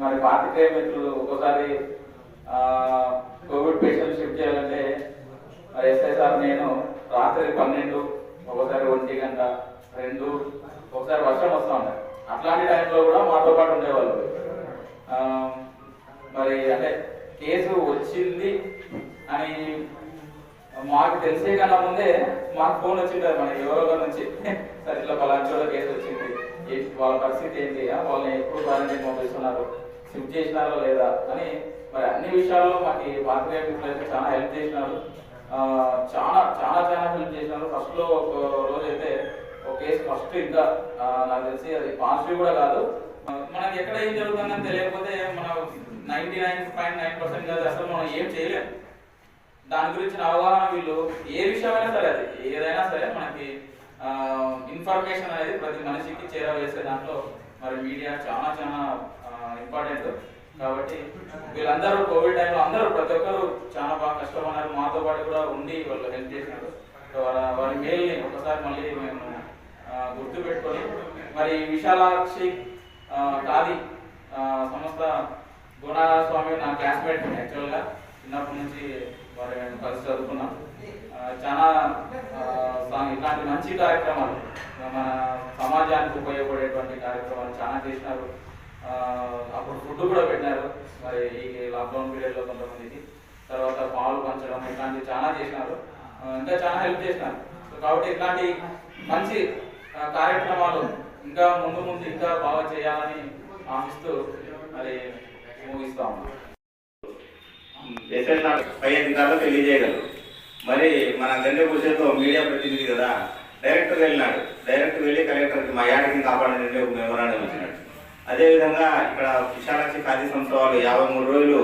మరి పాతికేయ మిత్రులు ఒక్కోసారి కోవిడ్ పేషెంట్ షిఫ్ట్ చేయాలంటే మరి ఎస్ఐ సార్ నేను రాత్రి పన్నెండు ఒకసారి ఒంటి గంట రెండు ఒకసారి వర్షం వస్తూ ఉంటాయి. అట్లాంటి టైంలో కూడా మాతో పాటు ఉండేవాళ్ళు. మరి అంటే కేసు వచ్చింది అని మాకు తెలిసే కన్నా ముందే మాకు ఫోన్ వచ్చింటారు మన ఎవరో నుంచి. సరే ఇట్లా పలాంటి కేసు వచ్చింది. వాళ్ళ పరిస్థితి ఏంటి? వాళ్ళని ఎప్పుడు క్వారంటైన్ పంపిస్తున్నారు. షిఫ్ట్ చేసినారో లేదా అని మరి అన్ని విషయాల్లో మాకు పాత్రికేయ అయితే చాలా హెల్ప్ చేసినారు. చాలా చాలా చాలా హెల్ప్ చేసినారు. ఫస్ట్లో ఒక రోజు అయితే ఒక కేసు ఫస్ట్ ఇంకా నాకు తెలిసి అది పాజిటివ్ కూడా కాదు. మనకి ఎక్కడ ఏం జరుగుతుందని తెలియకపోతే మనం ninety nine point nine percent కాదు అసలు మనం ఏం చేయలేం. దాని గురించిన అవగాహన వీళ్ళు ఏ విషయమైనా సరే అది ఏదైనా సరే మనకి ఇన్ఫర్మేషన్ అనేది ప్రతి మనిషికి చేరవేసే దాంట్లో మరి మీడియా చాలా చాలా ఇంపార్టెంట్. కాబట్టి వీళ్ళందరూ కోవిడ్ టైంలో అందరూ ప్రతి ఒక్కరు చాలా బాగా కష్టపడినారు మాతో పాటు కూడా ఉండి వాళ్ళు హెల్ప్ చేసినారు. వాళ్ళ వారి మేల్ని ఒకసారి మళ్ళీ మేము గుర్తు పెట్టుకొని మరి విశాలాక్షి కాది సంస్థ గుణస్వామి నా క్లాస్మేట్ యాక్చువల్గా చిన్నప్పటి నుంచి మరి మేము కలిసి చదువుకున్నాం. చాలా ఇలాంటి మంచి కార్యక్రమాలు మన సమాజానికి ఉపయోగపడేటువంటి కార్యక్రమాలు చాలా చేసినారు. అప్పుడు ఫుడ్ కూడా పెట్టినారు. మరి ఈ లాక్డౌన్ పీరియడ్లో కొంతమందికి. తర్వాత పాలు పంచడం ఇట్లాంటివి చాలా చేసినారు. ఇంకా చాలా హెల్ప్ చేసినారు. కాబట్టి ఇట్లాంటి మంచి కార్యక్రమాలు ఇంకా ముందు ముందు ఇంకా బాగా చేయాలని ఆశిస్తూ మరి ముగిస్తా ఉన్నాం. పై అధికారులు తెలియజేయగలరు. మరి మన గండె భూషణ్తో మీడియా ప్రతినిధి కదా డైరెక్టర్ వెళ్ళినాడు. డైరెక్ట్ వెళ్ళి కలెక్టర్కి మా యాడిని కాపాడండి ఒక మెమోరాండం ఇచ్చినాడు అదేవిధంగా ఇక్కడ విశాలాక్షి ఖాదీ సంస్థ వాళ్ళు యాభై మూడు రోజులు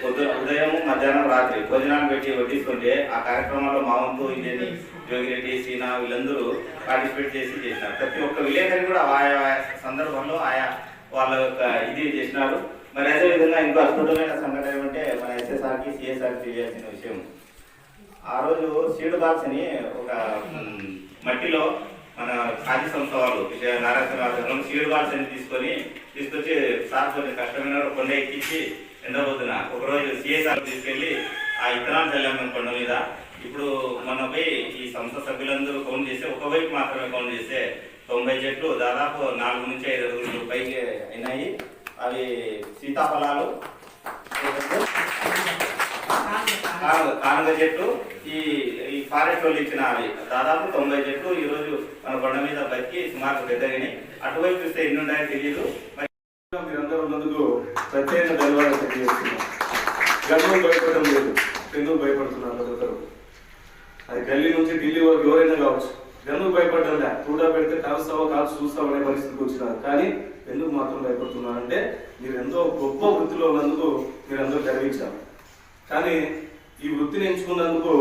పొద్దు ఉదయం మధ్యాహ్నం రాత్రి భోజనాలు పెట్టి వడ్డిస్తుంటే ఆ కార్యక్రమంలో మా వంతు ఇదేని జోగిరెడ్డి సీనా వీళ్ళందరూ పార్టిసిపేట్ చేసి చేసినారు. ప్రతి ఒక్క విలేకరి కూడా ఆయా సందర్భంలో ఆయా వాళ్ళ యొక్క ఇది చేసినారు. మరి అదేవిధంగా ఇంకో అద్భుతమైన సంఘటన ఏమంటే మన ఎస్ఎస్ఆర్కి సిఎస్ఆర్కి తెలియాల్సిన విషయం. ఆ రోజు సీడు బాక్స్ అని ఒక మట్టిలో మన ఖాదీ సంస్థ వాళ్ళు విజయ నారాయణ సీడ్ బాక్స్ అని తీసుకొని తీసుకొచ్చి సార్ కొంచెం కష్టమైన కొండ ఎక్కించి ఎండబోతున్న ఒకరోజు సిఎస్ఆర్ తీసుకెళ్ళి ఆ ఇత్తనాలు చల్లాము కొండ మీద. ఇప్పుడు మన ఈ సంస్థ సభ్యులందరూ కౌంట్ చేస్తే ఒకవైపు మాత్రమే కౌంట్ చేస్తే తొంభై చెట్లు దాదాపు నాలుగు నుంచి ఐదు అడుగులు పైకి అయినాయి. అవి సీతాఫలాలు. కానుగ చెట్టు ఈ ఈ ఫారెస్ట్ వాళ్ళు ఇచ్చిన అవి దాదాపు తొంభై చెట్లు ఈరోజు మన కొండ మీద బతికి సుమారు పెద్దగాని అటువైపు చూస్తే ఎన్ని ఉన్నాయో తెలియదు మీరందరూ ఉన్నందుకు ప్రత్యేక ధన్యవాదాలు తెలియజేస్తున్నాం. గర్వం భయపడడం లేదు. ఎందుకు భయపడుతున్నారు అది గల్లీ నుంచి ఢిల్లీ వరకు ఎవరైనా కావచ్చు. ఎందుకు భయపడడం లే? కూడా పెడితే కాలుస్తావో కాల్చి చూస్తావు అనే పరిస్థితికి వచ్చినారు. కానీ ఎందుకు మాత్రం భయపడుతున్నారు అంటే మీరు ఎంతో గొప్ప వృత్తిలో ఉన్నందుకు మీరందరూ గర్వించారు. కానీ ఈ వృత్తిని ఎంచుకున్నందుకు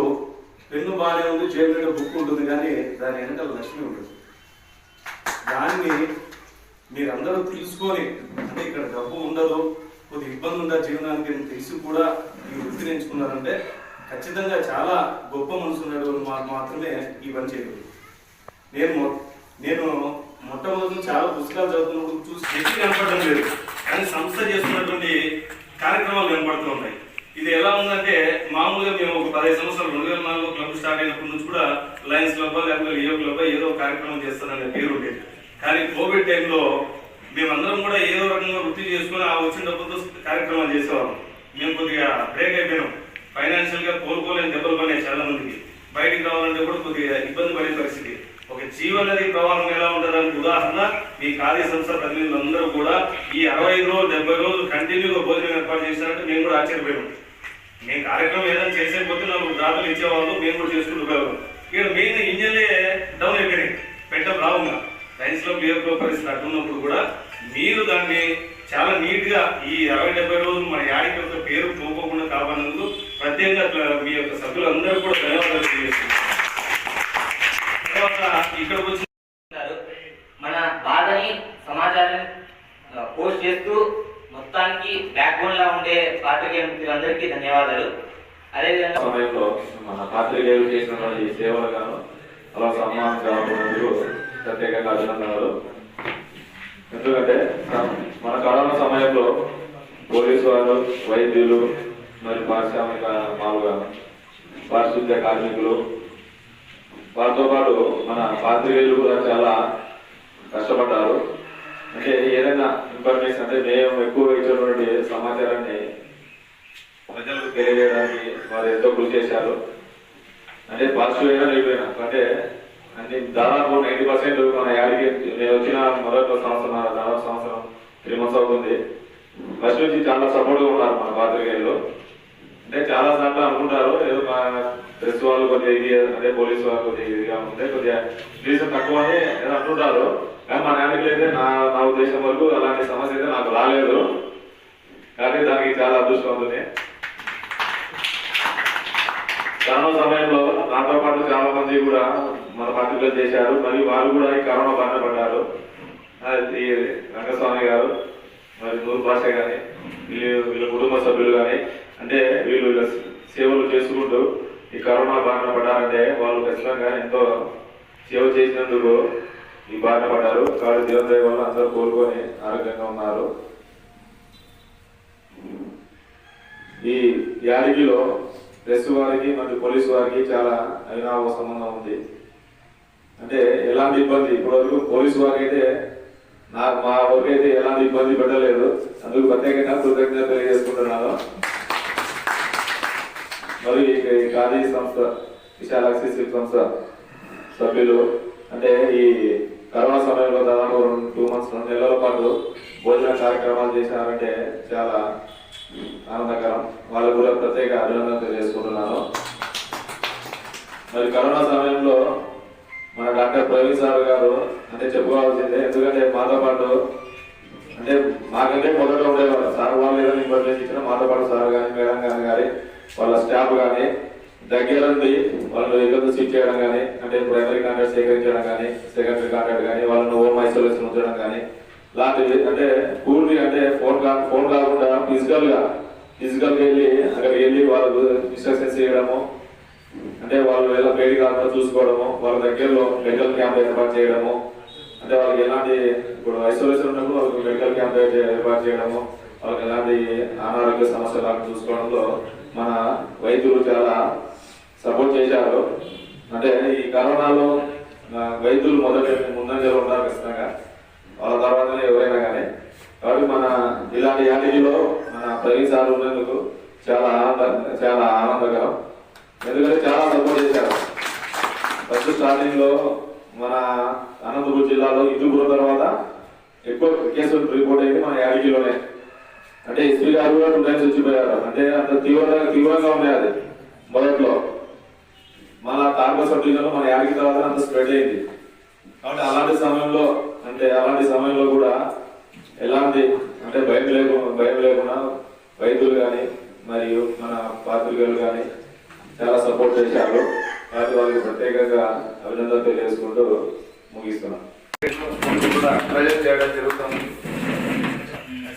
పెన్ను బాగానే ఉంది చేతిలో బుక్ ఉంటుంది కానీ దాని వెనకాల లక్ష్మి ఉంటుంది. దాన్ని మీరందరూ తెలుసుకొని అంటే ఇక్కడ డబ్బు ఉండదు కొద్ది ఇబ్బంది ఉందా జీవనానికి అని తెలిసి కూడా ఈ వృత్తిని ఎంచుకున్నారంటే ఖచ్చితంగా చాలా గొప్ప మనసు ఉన్నటువంటి మాకు మాత్రమే ఈ పని చేయగలరు. నేను నేను మొట్టమొదటి చాలా పుస్తకాలు చదువుతున్నప్పుడు చూసి వ్యక్తి కనపడడం లేదు. కానీ సంస్థ చేస్తున్నటువంటి కార్యక్రమాలు కనపడుతూ ఉన్నాయి. ఇది ఎలా ఉందంటే మామూలుగా మేము ఒక పదిహేను సంవత్సరాలు రెండు వేల నాలుగులో క్లబ్ స్టార్ట్ అయినప్పటి నుంచి కూడా లయన్స్ క్లబ్ లేకపోతే లియో క్లబ్ ఏదో కార్యక్రమం చేస్తారనే పేరు ఉండేది. కానీ కోవిడ్ టైంలో మేమందరం కూడా ఏదో రకంగా వృత్తి చేసుకుని ఆ వచ్చిన డబ్బులతో కార్యక్రమాలు చేసేవాళ్ళం. మేము కొద్దిగా బ్రేక్ అయిపోయినాం. ఫైనాన్షియల్గా కోలుకోలేని దెబ్బలు పడినాయి చాలా మందికి బయటికి రావాలంటే కూడా కొద్దిగా ఇబ్బంది పడే పరిస్థితి. ఒక జీవనది ప్రవాహం ఎలా ఉంటుందని ఉదాహరణ ఈ ఖాళీ సంస్థ ప్రతినిధులందరూ కూడా ఈ అరవై ఐదు రోజులు డెబ్బై రోజులు కంటిన్యూగా భోజనం ఏర్పాటు చేశారంటే మేము కూడా ఆశ్చర్యపోయాం. మేము కార్యక్రమం ఏదైనా చేసేపోతే నాకు దాతలు ఇచ్చేవాళ్ళు మేము కూడా చేసుకుంటూ ఇక్కడ మెయిన్ ఇంజన్లే డౌన్ అయిపోయినాయి పెట్టం రావుగా. సైన్స్లో లో పరిస్థితి అట్టున్నప్పుడు కూడా మీరు దాన్ని చాలా నీట్గా ఈ అరవై డెబ్బై రోజులు మన యాడికి యొక్క పేరు పోకోకుండా కాపాడినందుకు ప్రత్యేకంగా అట్లా మీ యొక్క సభ్యులందరూ కూడా ధన్యవాదాలు తెలియజేస్తున్నారు ఇక్కడ మన బాధని సమాజాన్ని పోస్ట్ చేస్తూ మొత్తానికి బ్యాక్ బోన్ లా ఉండే పాత్రికేయ మిత్రులందరికీ ధన్యవాదాలు. అదేవిధంగా సమయంలో మన పాత్రికేయులు చేసిన సేవలు గాను అలా సన్మానం కావడానికి ప్రత్యేకంగా అభినందనలు. ఎందుకంటే మన కరోనా సమయంలో పోలీసు వారు వైద్యులు మరియు పారిశ్రామిక మాలుగా పారిశుద్ధ్య కార్మికులు వారితో పాటు మన పాత్రికేయులు కూడా చాలా కష్టపడ్డారు. అంటే ఏదైనా ఇన్ఫర్మేషన్ అంటే మేము ఎక్కువ ఇచ్చినటువంటి సమాచారాన్ని ప్రజలకు తెలియజేయడానికి వారు ఎంతో కృషి చేశారు. అంటే పాజిటివ్ అయినా అయిపోయినా అంటే అన్ని దాదాపు నైంటీ పర్సెంట్ మన యాడికి నేను వచ్చిన మొదటి సంవత్సరం దాదాపు సంవత్సరం త్రీ మంత్స్ అవుతుంది. ఫస్ట్ నుంచి చాలా సపోర్ట్గా ఉన్నారు మన పాత్రికేయులు. అంటే చాలా సార్లు అనుకుంటారు ఏదో మా ప్రెస్ వాళ్ళు కొద్దిగా ఇది అదే పోలీసు వాళ్ళు కొద్దిగా ఇదిగా ఉంటే కొద్దిగా రీజన్ తక్కువ అని అంటుంటారు. కానీ మా నాన్నకి అయితే నా నా ఉద్దేశం వరకు అలాంటి సమస్య అయితే నాకు రాలేదు. కానీ దానికి చాలా అదృష్టం ఉంటుంది కరోనా సమయంలో నాతో పాటు చాలా మంది కూడా మన పార్టీలో చేశారు. మరియు వారు కూడా ఈ కరోనా బాధ పడ్డారు. అది ఈ రంగస్వామి గారు మరి నూరు భాష కానీ వీళ్ళు వీళ్ళ కుటుంబ సభ్యులు కానీ అంటే వీళ్ళు సేవలు చేసుకుంటూ ఈ కరోనా బారిన పడ్డారంటే వాళ్ళు ఖచ్చితంగా ఎంతో సేవ చేసినందుకు ఈ బారిన పడ్డారు. కాబట్టి దేవుని వల్ల అందరూ కోలుకొని ఆరోగ్యంగా ఉన్నారు. ఈ యాడికిలో ప్రెస్ వారికి మరియు పోలీసు వారికి చాలా అవినావ సంబంధం ఉంది. అంటే ఎలాంటి ఇబ్బంది? ఇప్పటివరకు పోలీసు వారికి అయితే నా మా వరకు అయితే ఎలాంటి ఇబ్బంది పెట్టలేదు అందుకు ప్రత్యేకంగా కృతజ్ఞత తెలియజేసుకుంటున్నాను. మరి ఈ ఖాదీ సంస్థ విశాలాక్షి సంస్థ సభ్యులు అంటే ఈ కరోనా సమయంలో దాదాపు టూ మంత్స్ రెండు నెలల పాటు భోజన కార్యక్రమాలు చేశారంటే చాలా ఆనందకరం. వాళ్ళకు కూడా ప్రత్యేక అభినందన తెలియజేసుకుంటున్నాను. మరి కరోనా సమయంలో మన డాక్టర్ ప్రవీణ్ సార్ గారు అంటే చెప్పుకోవాల్సిందే ఎందుకంటే మాతో పాటు అంటే మాకంటే మొదట ఉండేవారు. సార్ వాళ్ళు ఏదైనా ఇన్ఫర్మేషన్ ఇచ్చినా మాతో పాటు సార్ కానీ మేడం కానీ వాళ్ళ స్టాఫ్ కానీ దగ్గర నుండి వాళ్ళు ఇబ్బంది సీట్ చేయడం కానీ అంటే ప్రైమరీ కాంట్రాక్ట్ సేకరించడం కానీ సెకండరీ కాంట్రాక్ట్ కానీ వాళ్ళని హోమ్ ఐసోలేషన్ ఉంచడం కానీ లాంటివి అంటే పూర్తి అంటే ఫోన్ కా ఫోన్ కాకుండా ఫిజికల్గా ఫిజికల్ వెళ్ళి అక్కడికి వెళ్ళి వాళ్ళు డిస్కషన్ చేయడము అంటే వాళ్ళు ఎలా వేడి కాకుండా చూసుకోవడము వాళ్ళ దగ్గరలో మెడికల్ క్యాంప్ ఏర్పాటు చేయడము అంటే వాళ్ళకి ఎలాంటి ఇప్పుడు ఐసోలేషన్ ఉన్నప్పుడు వాళ్ళకి మెడికల్ క్యాంప్ ఏర్పాటు చేయడము వాళ్ళకి ఎలాంటి అనారోగ్య సమస్యలు చూసుకోవడంలో మన వైద్యులు చాలా సపోర్ట్ చేశారు. అంటే ఈ కరోనాలో వైద్యులు మొదటి ముందంజలో ఉన్నారు ఖచ్చితంగా. వాళ్ళ తర్వాతనే ఎవరైనా కానీ. కాబట్టి మన ఇలాంటి యాటిలో మన ప్రవీణ్ సార్ ఉన్నందుకు చాలా ఆనంద చాలా ఆనందకరం. ఎందుకంటే చాలా సపోర్ట్ చేశారు. ఫస్ట్ స్టార్టింగ్లో మన అనంతపురం జిల్లాలో ఇదుగురు తర్వాత ఎక్కువ కేసులు రిపోర్ట్ అయింది మన యాడిగిలోనే అంటే ఎస్పీ గారు కూడా టూ టైమ్స్ వచ్చిపోయారు అంటే అంత తీవ్రంగా తీవ్రంగా ఉన్నాయి అది. మొదట్లో మన తారక మన యాడికి తర్వాత అంత స్ప్రెడ్ అయింది. కాబట్టి అలాంటి సమయంలో అంటే అలాంటి సమయంలో కూడా ఎలాంటి అంటే భయం లేకుండా భయం లేకుండా వైద్యులు కానీ మరియు మన పాత్రికలు కానీ చాలా సపోర్ట్ చేశారు. కాబట్టి వాళ్ళకి ప్రత్యేకంగా అభినందన తెలియజేసుకుంటూ ముగిస్తున్నాం. కూడా చేయడం జరుగుతుంది.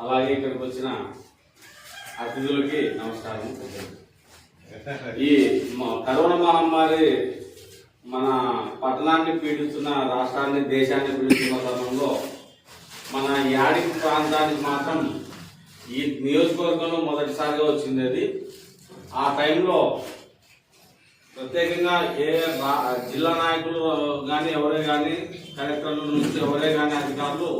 అలాగే ఇక్కడికి వచ్చిన అతిథులకి నమస్కారం. ఈ కరోనా మహమ్మారి మన పట్టణాన్ని పీడిస్తున్న రాష్ట్రాన్ని దేశాన్ని పీడిస్తున్న తరుణంలో మన యాడికి ప్రాంతానికి మాత్రం ఈ నియోజకవర్గంలో మొదటిసారిగా వచ్చింది అది. ఆ టైంలో ప్రత్యేకంగా ఏ జిల్లా నాయకులు కానీ ఎవరే కానీ కలెక్టర్ల నుంచి ఎవరే కానీ అధికారులు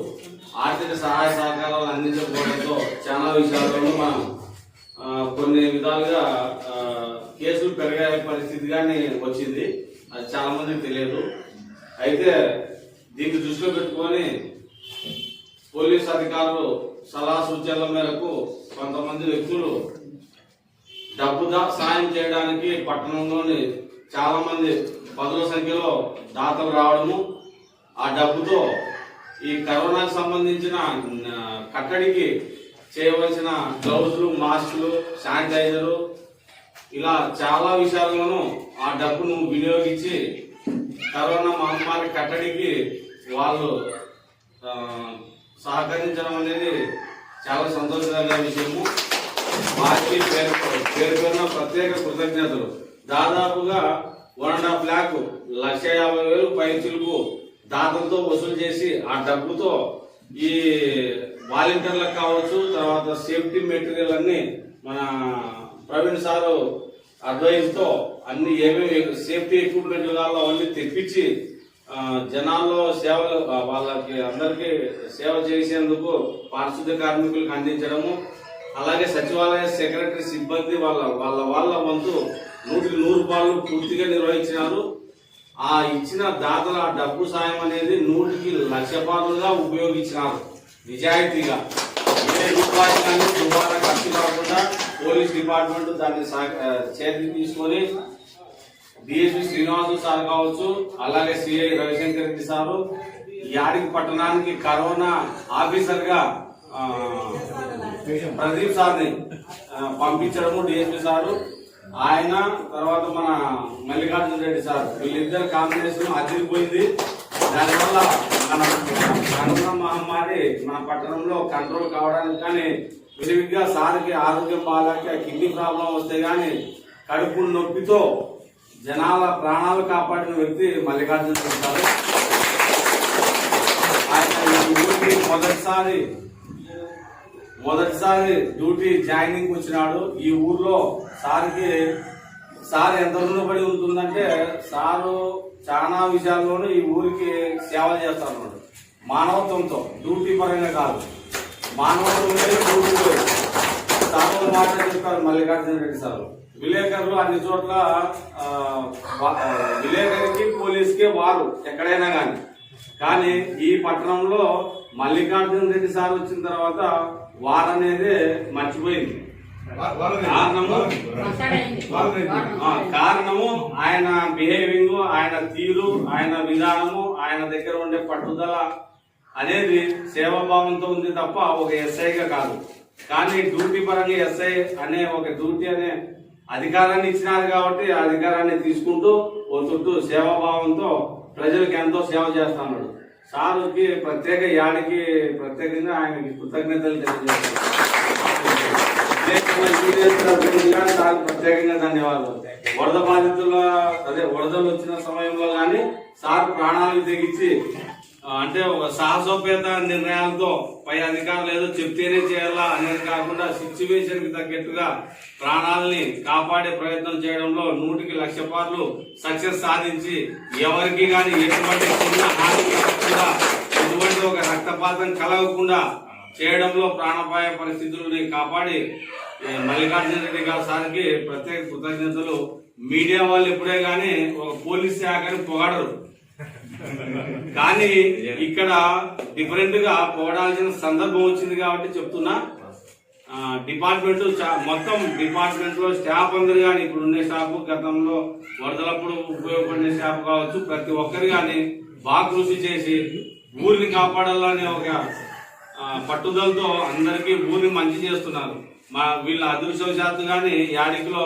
ఆర్థిక సహాయ సహకారాలు అందించకపోవడంతో చాలా విషయాలలో మనం కొన్ని విధాలుగా కేసులు పెరిగే పరిస్థితి కానీ వచ్చింది. అది చాలా మందికి తెలియదు. అయితే దీన్ని దృష్టిలో పెట్టుకొని పోలీస్ అధికారులు సలహా సూచనల మేరకు కొంతమంది వ్యక్తులు డబ్బు దా- సాయం చేయడానికి పట్టణంలోని చాలా మంది పదుల సంఖ్యలో దాతలు రావడము ఆ డబ్బుతో ఈ కరోనాకు సంబంధించిన కట్టడికి చేయవలసిన గ్లౌజులు మాస్కులు శానిటైజరు ఇలా చాలా విషయాల్లోనూ ఆ డబ్బును వినియోగించి కరోనా మహమ్మారి కట్టడికి వాళ్ళు సహకరించడం అనేది చాలా సంతోషకరమైన విషయము. వారికి పేరు పేరు ప్రత్యేక కృతజ్ఞతలు. దాదాపుగా వన్ అండ్ హాఫ్ ల్యాక్ లక్ష యాభై వేలు పైచులకు దాతలతో వసూలు చేసి ఆ డబ్బుతో ఈ వాలంటీర్లకు కావచ్చు తర్వాత సేఫ్టీ మెటీరియల్ అన్ని మన ప్రవీణ్ సారు అడ్వైజ్తో అన్ని ఏమేమి సేఫ్టీ ఎక్విప్మెంట్ కావాలో అవన్నీ తెప్పించి జనాల్లో సేవలు వాళ్ళకి అందరికీ సేవ చేసేందుకు పారిశుద్ధ్య కార్మికులకు అందించడము అలాగే సచివాలయ సెక్రటరీ సిబ్బంది వాళ్ళ వాళ్ళ వాళ్ళ వంతు నూటికి నూరు పాలు పూర్తిగా నిర్వహించినారు. ఆ ఇచ్చిన దాతల డబ్బు సాయం అనేది నూటికి లక్ష పాలుగా ఉపయోగించినారు. నిజాయితీగా. ఏ దుబారా ఖర్చు కాకుండా పోలీస్ డిపార్ట్మెంట్ దాన్ని చేతి చేతికి తీసుకొని డిఎస్పీ శ్రీనివాసు సార్ కావచ్చు అలాగే సిఐ రవిశంకర్ రెడ్డి సారు యాడికి పట్టణానికి కరోనా ఆఫీసర్గా ప్రదీప్ సార్ని ఆ, పంపించడము డిఎస్పీ సారు ఆయన తర్వాత మన మల్లికార్జున రెడ్డి సార్. వీళ్ళిద్దరు కాంబినేషన్ అదిరిపోయింది. దానివల్ల మన కరోనా మహమ్మారి మన పట్టణంలో కంట్రోల్ కావడానికి కానీ విరివిగా సార్కి ఆరోగ్యం బాగాలేక కిడ్నీ ప్రాబ్లం వస్తే కానీ కడుపు నొప్పితో జనాల ప్రాణాలు కాపాడిన వ్యక్తి మల్లికార్జున రెడ్డి సార్. ఆయన మొదటిసారి మొదటిసారి డ్యూటీ జాయినింగ్ వచ్చినాడు. ఈ ఊర్లో సార్కి సార్ ఎంత రుణపడి ఉంటుందంటే సారు చాలా విషయాల్లోనూ ఈ ఊరికి సేవ చేస్తాడు మానవత్వంతో డ్యూటీ పరంగా కాదు. మానవత్వం డ్యూటీ సార్ మాట చెప్తారు మల్లికార్జున రెడ్డి సార్. విలేకరులు అన్ని చోట్ల విలేకరికి పోలీస్కే వారు ఎక్కడైనా కానీ కానీ ఈ పట్టణంలో మల్లికార్జున రెడ్డి సార్ వచ్చిన తర్వాత వారనేదే మర్చిపోయింది. కారణము కారణము ఆయన బిహేవింగ్ ఆయన తీరు ఆయన విధానము ఆయన దగ్గర ఉండే పట్టుదల అనేది సేవాభావంతో ఉంది తప్ప ఒక ఎస్ఐగా కాదు. కానీ డ్యూటీ పరంగా ఎస్ఐ అనే ఒక డ్యూటీ అనే అధికారాన్ని ఇచ్చినారు కాబట్టి ఆ అధికారాన్ని తీసుకుంటూ ఓ చుట్టూ సేవాభావంతో ప్రజలకు ఎంతో సేవ చేస్తున్నాడు. సారుకి ప్రత్యేక యాడికి ప్రత్యేకంగా ఆయనకి కృతజ్ఞతలు తెలియజేస్తారు సార్ ప్రత్యేకంగా ధన్యవాదాలు. వరద బాధితుల అదే వరదలు వచ్చిన సమయంలో కానీ సార్ ప్రాణాలు తెగించి అంటే ఒక సాహసోపేత నిర్ణయాలతో పై అధికారులు ఏదో చెప్తేనే చేయాలా అనేది కాకుండా సిచ్యువేషన్కి తగ్గట్టుగా ప్రాణాలని కాపాడే ప్రయత్నం చేయడంలో నూటికి లక్ష పార్లు సక్సెస్ సాధించి ఎవరికి కానీ ఎటువంటి చిన్న హాని కూడా ఎటువంటి ఒక రక్తపాతం కలగకుండా చేయడంలో ప్రాణపాయ పరిస్థితులని కాపాడి మల్లికార్జున రెడ్డి గారి సార్కి ప్రత్యేక కృతజ్ఞతలు. మీడియా వాళ్ళు ఎప్పుడే కానీ ఒక పోలీస్ శాఖని పొగడరు. కానీ ఇక్కడ డిఫరెంట్గా పోవడాల్సిన సందర్భం వచ్చింది కాబట్టి చెప్తున్నా. డిపార్ట్మెంట్ మొత్తం డిపార్ట్మెంట్లో స్టాఫ్ అందరు కానీ ఇప్పుడు ఉండే స్టాఫ్ గతంలో వరదలప్పుడు ఉపయోగపడిన స్టాఫ్ కావచ్చు ప్రతి ఒక్కరు కానీ బాగా కృషి చేసి ఊరిని కాపాడాలనే ఒక పట్టుదలతో అందరికీ ఊరిని మంచి చేస్తున్నారు. మా వీళ్ళ అదృష్టవశాత్తు కానీ యాడికిలో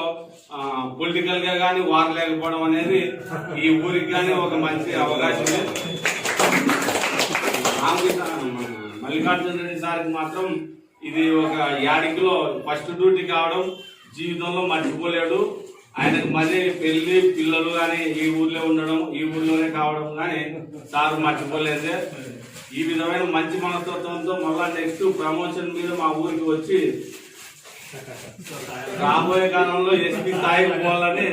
పొలిటికల్గా కానీ వారు లేకపోవడం అనేది ఈ ఊరికి కానీ ఒక మంచి అవకాశమే మల్లికార్జున రెడ్డి సార్కి మాత్రం ఇది ఒక యాడికిలో ఫస్ట్ డ్యూటీ కావడం జీవితంలో మర్చిపోలేడు. ఆయనకు మళ్ళీ పెళ్ళి పిల్లలు కానీ ఈ ఊర్లో ఉండడం ఈ ఊర్లోనే కావడం కానీ సార్ మర్చిపోలేదే. ఈ విధమైన మంచి మనస్తత్వంతో మళ్ళా నెక్స్ట్ ప్రమోషన్ మీద మా ఊరికి వచ్చి రాబోయే కాలంలో ఎస్పీ స్థాయికి పోవాలని